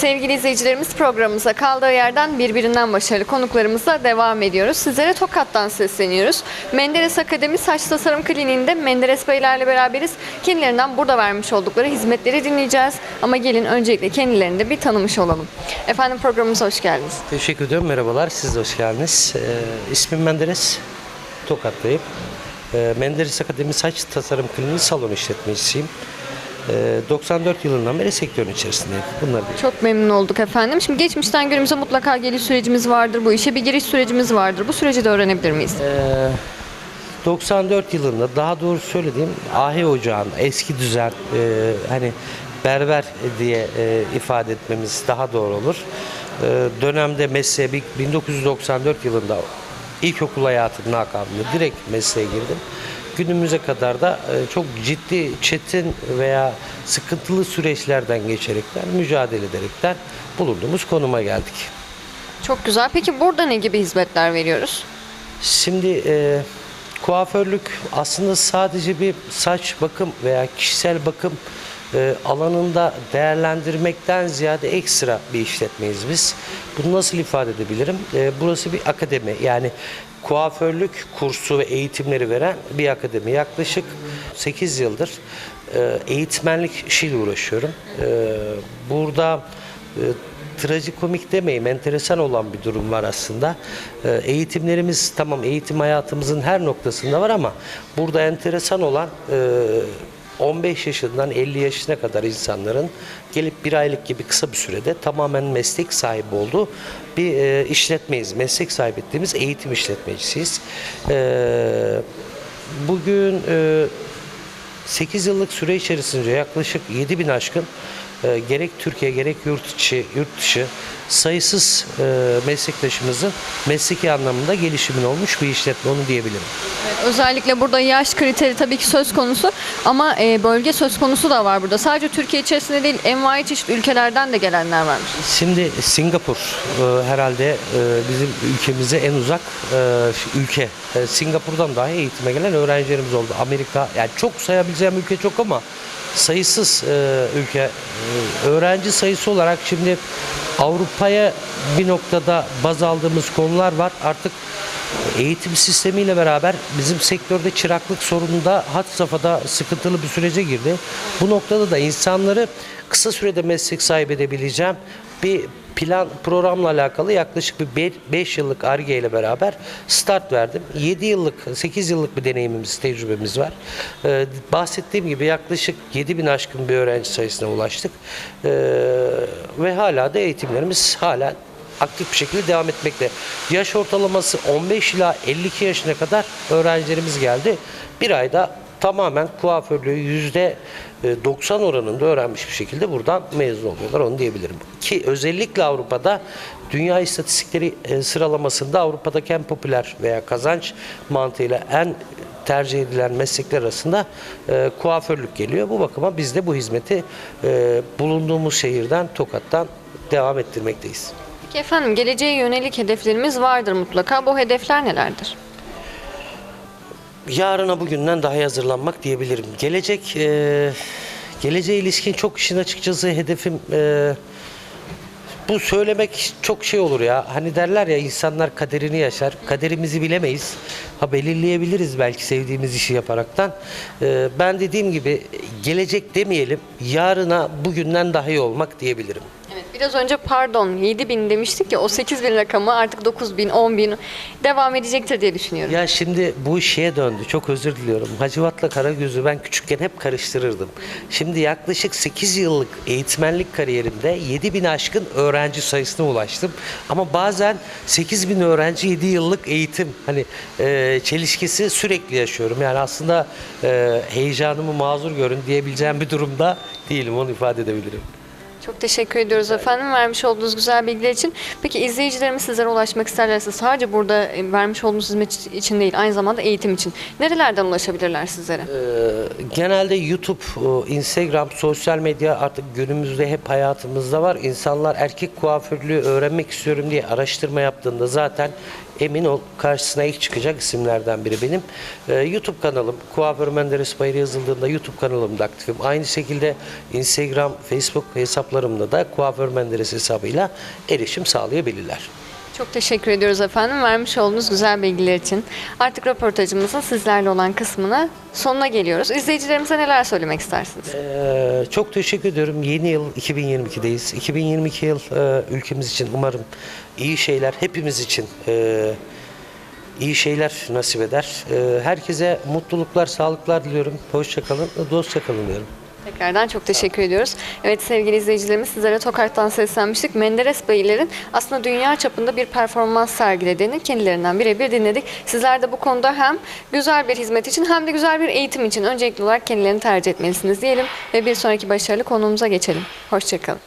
Sevgili izleyicilerimiz programımıza kaldığı yerden birbirinden başarılı konuklarımızla devam ediyoruz. Sizlere Tokat'tan sesleniyoruz. Menderes Akademi Saç Tasarım Kliniğinde Menderes Beylerle beraberiz. Kendilerinden burada vermiş oldukları hizmetleri dinleyeceğiz. Ama gelin öncelikle kendilerini de bir tanımış olalım. Efendim programımıza hoş geldiniz. Teşekkür ediyorum. Merhabalar. Siz de hoş geldiniz. Ee, ismim Menderes. Tokat'tayım. Ee, Menderes Akademi Saç Tasarım Kliniği salon işletmecisiyim. Ee, 94 yılından beri sektörün içerisindeyim. Bunları diyorum. Çok memnun olduk efendim. Şimdi geçmişten günümüze mutlaka geliş sürecimiz vardır. Bu işe bir giriş sürecimiz vardır. Bu süreci de öğrenebilir miyiz? Ee, 94 yılında daha doğru söylediğim Ahi Ocağı'nda eski düzen e, hani berber diye e, ifade etmemiz daha doğru olur. E, dönemde mesleğe bir- 1994 yılında ilkokul hayatının akabinde direkt mesleğe girdim. Günümüze kadar da e, çok ciddi, çetin veya sıkıntılı süreçlerden geçerekten, mücadele ederekten bulunduğumuz konuma geldik. Çok güzel. Peki burada ne gibi hizmetler veriyoruz? Şimdi e, kuaförlük aslında sadece bir saç bakım veya kişisel bakım e, alanında değerlendirmekten ziyade ekstra bir işletmeyiz biz. Bunu nasıl ifade edebilirim? E, burası bir akademi yani kuaförlük kursu ve eğitimleri veren bir akademi. Yaklaşık 8 yıldır e, eğitmenlik işiyle uğraşıyorum. E, burada e, trajikomik demeyeyim, enteresan olan bir durum var aslında. Ee, eğitimlerimiz tamam eğitim hayatımızın her noktasında var ama burada enteresan olan e, 15 yaşından 50 yaşına kadar insanların gelip bir aylık gibi kısa bir sürede tamamen meslek sahibi olduğu bir e, işletmeyiz. Meslek sahibi ettiğimiz eğitim işletmecisiyiz. Ee, bugün e, 8 yıllık süre içerisinde yaklaşık 7 bin aşkın e, gerek Türkiye gerek yurt içi, yurt dışı sayısız e, meslektaşımızın mesleki anlamında gelişimin olmuş bir işletme onu diyebilirim. Özellikle burada yaş kriteri tabii ki söz konusu ama e, bölge söz konusu da var burada. Sadece Türkiye içerisinde değil envai çeşit ülkelerden de gelenler varmış. Şimdi Singapur e, herhalde e, bizim ülkemize en uzak e, ülke. E, Singapur'dan dahi eğitime gelen öğrencilerimiz oldu. Amerika yani çok sayabileceğim ülke çok ama sayısız e, ülke e, öğrenci sayısı olarak şimdi Avrupa'ya bir noktada baz aldığımız konular var. Artık eğitim sistemiyle beraber bizim sektörde çıraklık sorununda had safhada sıkıntılı bir sürece girdi. Bu noktada da insanları kısa sürede meslek sahibi edebileceğim bir plan programla alakalı yaklaşık bir 5 yıllık ARGE ile beraber start verdim. 7 yıllık, 8 yıllık bir deneyimimiz, tecrübemiz var. Ee, bahsettiğim gibi yaklaşık 7 bin aşkın bir öğrenci sayısına ulaştık. Ee, ve hala da eğitimlerimiz hala aktif bir şekilde devam etmekte. Yaş ortalaması 15 ila 52 yaşına kadar öğrencilerimiz geldi. Bir ayda tamamen kuaförlüğü yüzde 90 oranında öğrenmiş bir şekilde buradan mezun oluyorlar onu diyebilirim. Ki özellikle Avrupa'da dünya istatistikleri e, sıralamasında Avrupa'daki en popüler veya kazanç mantığıyla en tercih edilen meslekler arasında e, kuaförlük geliyor. Bu bakıma biz de bu hizmeti e, bulunduğumuz şehirden Tokat'tan devam ettirmekteyiz. Peki efendim geleceğe yönelik hedeflerimiz vardır mutlaka. Bu hedefler nelerdir? Yarına bugünden daha iyi hazırlanmak diyebilirim. Gelecek e, geleceğe ilişkin çok işin açıkçası hedefim e, bu söylemek çok şey olur ya. Hani derler ya insanlar kaderini yaşar. Kaderimizi bilemeyiz. Ha belirleyebiliriz belki sevdiğimiz işi yaparaktan. E, ben dediğim gibi gelecek demeyelim. Yarına bugünden daha iyi olmak diyebilirim. Biraz önce pardon 7 bin demiştik ya o 8 bin rakamı artık 9 bin, 10 bin devam edecektir diye düşünüyorum. Ya şimdi bu şeye döndü. Çok özür diliyorum. Hacivat'la Karagöz'ü ben küçükken hep karıştırırdım. Şimdi yaklaşık 8 yıllık eğitmenlik kariyerimde 7 bin aşkın öğrenci sayısına ulaştım. Ama bazen 8 bin öğrenci 7 yıllık eğitim hani e, çelişkisi sürekli yaşıyorum. Yani aslında e, heyecanımı mazur görün diyebileceğim bir durumda değilim. Onu ifade edebilirim. Çok teşekkür ediyoruz efendim vermiş olduğunuz güzel bilgiler için. Peki izleyicilerimiz sizlere ulaşmak isterlerse sadece burada e, vermiş olduğunuz hizmet için değil aynı zamanda eğitim için nerelerden ulaşabilirler sizlere? Ee, genelde YouTube, Instagram, sosyal medya artık günümüzde hep hayatımızda var. İnsanlar erkek kuaförlüğü öğrenmek istiyorum diye araştırma yaptığında zaten emin ol karşısına ilk çıkacak isimlerden biri benim. Ee, YouTube kanalım, Kuaför Menderes Bayırı yazıldığında YouTube kanalımda aktifim. Aynı şekilde Instagram, Facebook hesaplarım hesaplarımda da Kuaför Menderes hesabıyla erişim sağlayabilirler. Çok teşekkür ediyoruz efendim vermiş olduğunuz güzel bilgiler için. Artık röportajımızın sizlerle olan kısmına sonuna geliyoruz. İzleyicilerimize neler söylemek istersiniz? Ee, çok teşekkür ediyorum. Yeni yıl 2022'deyiz. 2022 yıl e, ülkemiz için umarım iyi şeyler hepimiz için e, iyi şeyler nasip eder. E, herkese mutluluklar, sağlıklar diliyorum. Hoşça kalın, dostça kalın diyorum. Tekrardan çok teşekkür ediyoruz. Evet sevgili izleyicilerimiz sizlere Tokat'tan seslenmiştik. Menderes Beylerin aslında dünya çapında bir performans sergilediğini kendilerinden birebir dinledik. Sizler de bu konuda hem güzel bir hizmet için hem de güzel bir eğitim için öncelikli olarak kendilerini tercih etmelisiniz diyelim ve bir sonraki başarılı konuğumuza geçelim. Hoşçakalın.